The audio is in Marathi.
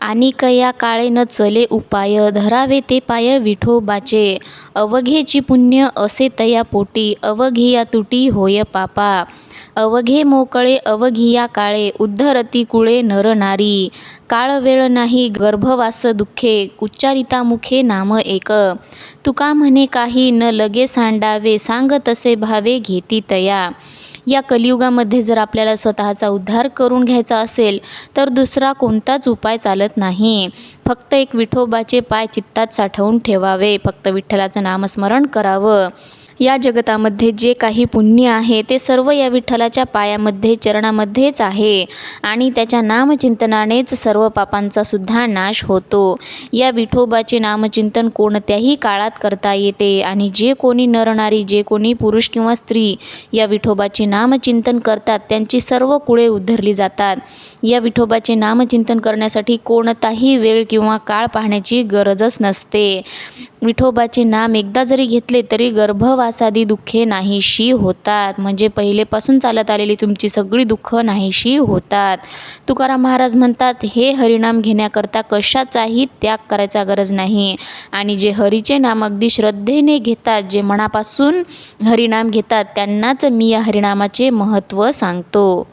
आणि कया काळे न चले उपाय धरावे ते पाय विठोबाचे. अवघेची पुण्य असे तया पोटी अवघिया तुटी होय पापा. अवघे मोकळे अवघिया काळे उद्धरती कुळे नर नारी. काळ वेळ नाही गर्भवास दुःखे उच्चारिता मुखे नाम एक. तुका म्हणे काही न लगे सांडावे सांग तसे भावे घेती तया. या कलियुगामध्ये जर आपल्याला स्वतःचा उद्धार करून घ्यायचा असेल तर दुसरा कोणताच उपाय चालत नाही. फक्त एक विठोबाचे पाय चित्तात साठवून ठेवावे. फक्त विठ्ठलाचं नामस्मरण करावं. या जगतामध्ये जे काही पुण्य आहे ते सर्व या विठ्ठलाच्या पायामध्ये चरणामध्येच आहे आणि त्याच्या नामचिंतनानेच सर्व पापांचा सुद्धा नाश होतो. या विठोबाचे नामचिंतन कोणत्याही काळात करता येते आणि जे कोणी नरणारी जे कोणी पुरुष किंवा स्त्री या विठोबाचे नामचिंतन करतात त्यांची सर्व कुळे उद्धरली जातात. या विठोबाचे नामचिंतन करण्यासाठी कोणताही वेळ किंवा काळ पाहण्याची गरजच नसते. विठोबाचे नाम एकदा जरी घेतले तरी गर्भवासादी दुःखे नाहीशी होतात. म्हणजे पहिलेपासून चालत आलेली तुमची सगळी दुःखं नाहीशी होतात. तुकाराम महाराज म्हणतात हे हरिनाम घेण्याकरता कशाचाही त्याग करायचा गरज नाही. आणि जे हरीचे नाम अगदी श्रद्धेने घेतात जे मनापासून हरिनाम घेतात त्यांनाच मी या हरिनामाचे महत्त्व सांगतो.